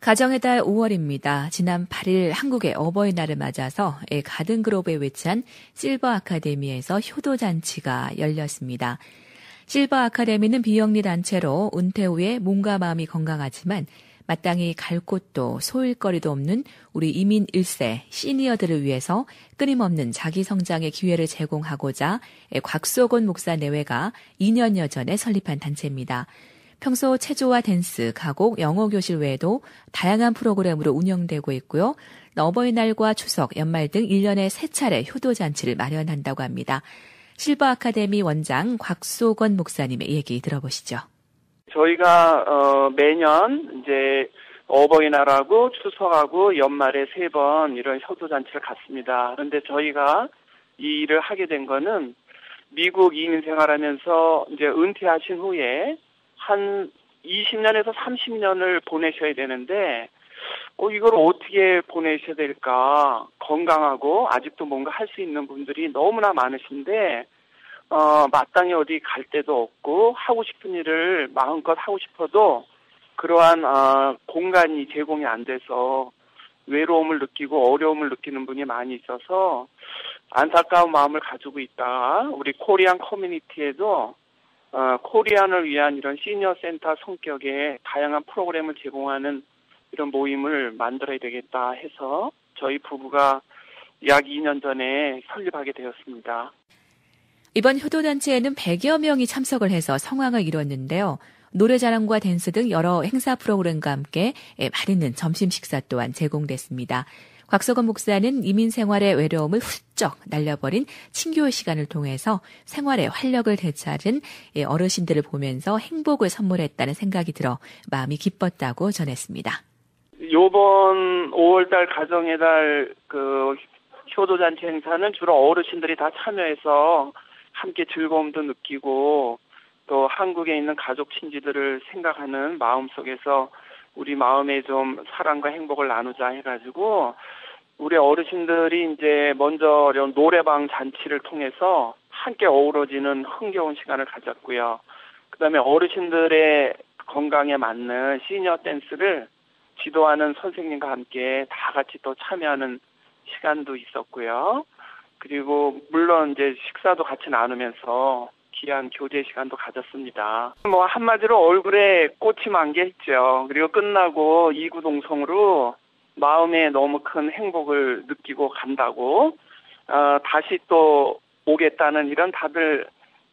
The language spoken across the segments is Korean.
가정의 달 5월입니다. 지난 8일 한국의 어버이날을 맞아서 가든그룹에 위치한 실버 아카데미에서 효도 잔치가 열렸습니다. 실버 아카데미는 비영리 단체로 은퇴 후에 몸과 마음이 건강하지만 마땅히 갈 곳도 소일거리도 없는 우리 이민 1세 시니어들을 위해서 끊임없는 자기 성장의 기회를 제공하고자 곽소곤 목사 내외가 2년여 전에 설립한 단체입니다. 평소 체조와 댄스, 가곡, 영어 교실 외에도 다양한 프로그램으로 운영되고 있고요. 어버이날과 추석, 연말 등 1년에 3차례 효도 잔치를 마련한다고 합니다. 실버 아카데미 원장 곽소건 목사님의 얘기 들어보시죠. 저희가 어, 매년 이제 어버이날하고 추석하고 연말에 세 번 이런 효도 잔치를 갖습니다. 그런데 저희가 이 일을 하게 된 거는 미국 이민 생활하면서 이제 은퇴하신 후에 한 20년에서 30년을 보내셔야 되는데 어, 이걸 어떻게 보내셔야 될까? 건강하고 아직도 뭔가 할 수 있는 분들이 너무나 많으신데 어, 마땅히 어디 갈 데도 없고 하고 싶은 일을 마음껏 하고 싶어도 그러한 어, 공간이 제공이 안 돼서 외로움을 느끼고 어려움을 느끼는 분이 많이 있어서 안타까운 마음을 가지고 있다. 우리 코리안 커뮤니티에도 어, 코리안을 위한 이런 시니어 센터 성격의 다양한 프로그램을 제공하는 이런 모임을 만들어야 되겠다 해서 저희 부부가 약 2년 전에 설립하게 되었습니다. 이번 효도단체에는 100여 명이 참석을 해서 성황을 이뤘는데요. 노래자랑과 댄스 등 여러 행사 프로그램과 함께 맛있는 점심 식사 또한 제공됐습니다. 곽석원 목사는 이민 생활의 외로움을 훌쩍 날려버린 친교의 시간을 통해서 생활의 활력을 되찾은 어르신들을 보면서 행복을 선물했다는 생각이 들어 마음이 기뻤다고 전했습니다. 요번 5월달 가정의 달 그 효도잔치 행사는 주로 어르신들이 다 참여해서 함께 즐거움도 느끼고 또 한국에 있는 가족 친지들을 생각하는 마음 속에서 우리 마음에 좀 사랑과 행복을 나누자 해가지고 우리 어르신들이 이제 먼저 이런 노래방 잔치를 통해서 함께 어우러지는 흥겨운 시간을 가졌고요. 그 다음에 어르신들의 건강에 맞는 시니어 댄스를 지도하는 선생님과 함께 다 같이 또 참여하는 시간도 있었고요. 그리고 물론 이제 식사도 같이 나누면서 귀한 교제 시간도 가졌습니다. 뭐 한마디로 얼굴에 꽃이 만개 있죠. 그리고 끝나고 이구동성으로 마음에 너무 큰 행복을 느끼고 간다고 어, 다시 또 오겠다는 이런 다들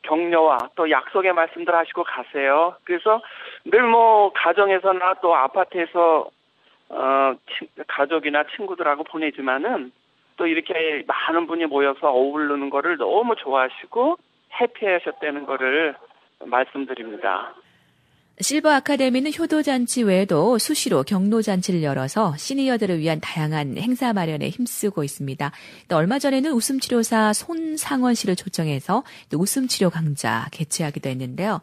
격려와 또 약속의 말씀들 하시고 가세요. 그래서 늘 뭐 가정에서나 또 아파트에서 어, 가족이나 친구들하고 보내지만은 또 이렇게 많은 분이 모여서 어울르는 거를 너무 좋아하시고 해피하셨다는 거를 말씀드립니다. 실버 아카데미는 효도잔치 외에도 수시로 경로잔치를 열어서 시니어들을 위한 다양한 행사 마련에 힘쓰고 있습니다. 얼마 전에는 웃음치료사 손상원 씨를 초청해서 웃음치료 강좌 개최하기도 했는데요.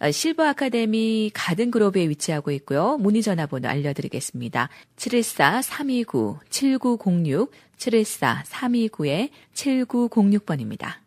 어, 실버 아카데미 가든그룹에 위치하고 있고요. 문의 전화번호 알려드리겠습니다. 714-329-7906, 714-329-7906번입니다.